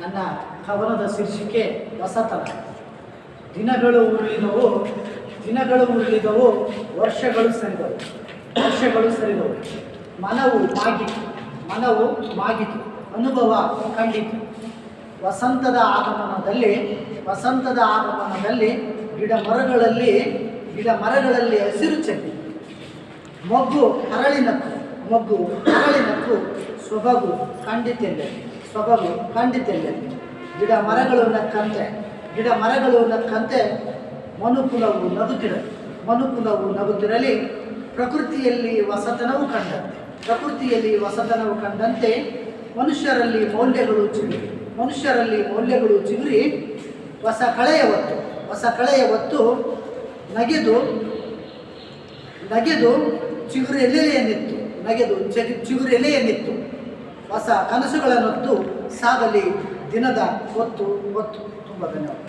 ನನ್ನ ಕವನದ ಶೀರ್ಷಿಕೆ ಹೊಸತನ ದಿನಗಳು ಉರುಳಿದವು ದಿನಗಳು ಉರುಳಿದವು, ವರ್ಷಗಳು ಸರಿದವು. ವರ್ಷಗಳು ಸರಿದವು. ಮನವು ಮಾಗಿತು ಮನವು ಮಾಗಿತು, ಅನುಭವ ಕಂಡಿತು. ವಸಂತದ ಆಗಮನದಲ್ಲಿ ವಸಂತದ ಆಗಮನದಲ್ಲಿ ಗಿಡ ಮರಗಳಲ್ಲಿ ಗಿಡ ಮರಗಳಲ್ಲಿ ಹಸಿರು ಚೆಲ್ಲಿ ಮೊಗ್ಗು ಅರಳಿನಕ್ಕು ಮೊಗ್ಗು ಹರಳಿನಕ್ಕೂ ಸೊಬಗು ಖಂಡಿತೆಲ್ಲೆ ಸೊಬಗು ಖಂಡಿತೆಲ್ಲೆ ಗಿಡ ಮರಗಳು ನಕ್ಕಂತೆ ಗಿಡ ಮರಗಳು ನಕ್ಕಂತೆ ಮನುಕುಲವು ನಗುತ್ತಿರ ಮನುಕುಲವು ನಗುತ್ತಿರಲಿ, ಪ್ರಕೃತಿಯಲ್ಲಿ ವಸತನವು ಕಂಡಂತೆ, ಪ್ರಕೃತಿಯಲ್ಲಿ ವಸತನವು ಕಂಡಂತೆ ಮನುಷ್ಯರಲ್ಲಿ ಮೌಲ್ಯಗಳು ಚಿಗುರಿ, ಮನುಷ್ಯರಲ್ಲಿ ಮೌಲ್ಯಗಳು ಚಿಗುರಿ, ಹೊಸ ಕಳೆಯ ಹೊತ್ತು, ಹೊಸ ಕಳೆಯ ಹೊತ್ತು ನಗೆದು ನಗೆದು ಚಿಗುರು ಎಲೆಯನ್ನಿತ್ತು ನಗೆದು ಚಿಗುರು ಎಲೆಯನ್ನಿತ್ತು ಹೊಸ ಕನಸುಗಳನ್ನೊತ್ತು ಸಾಗಲಿ. ದಿನದ ಹೊತ್ತು ಒತ್ತು ತುಂಬ ಧನ್ಯವಾದ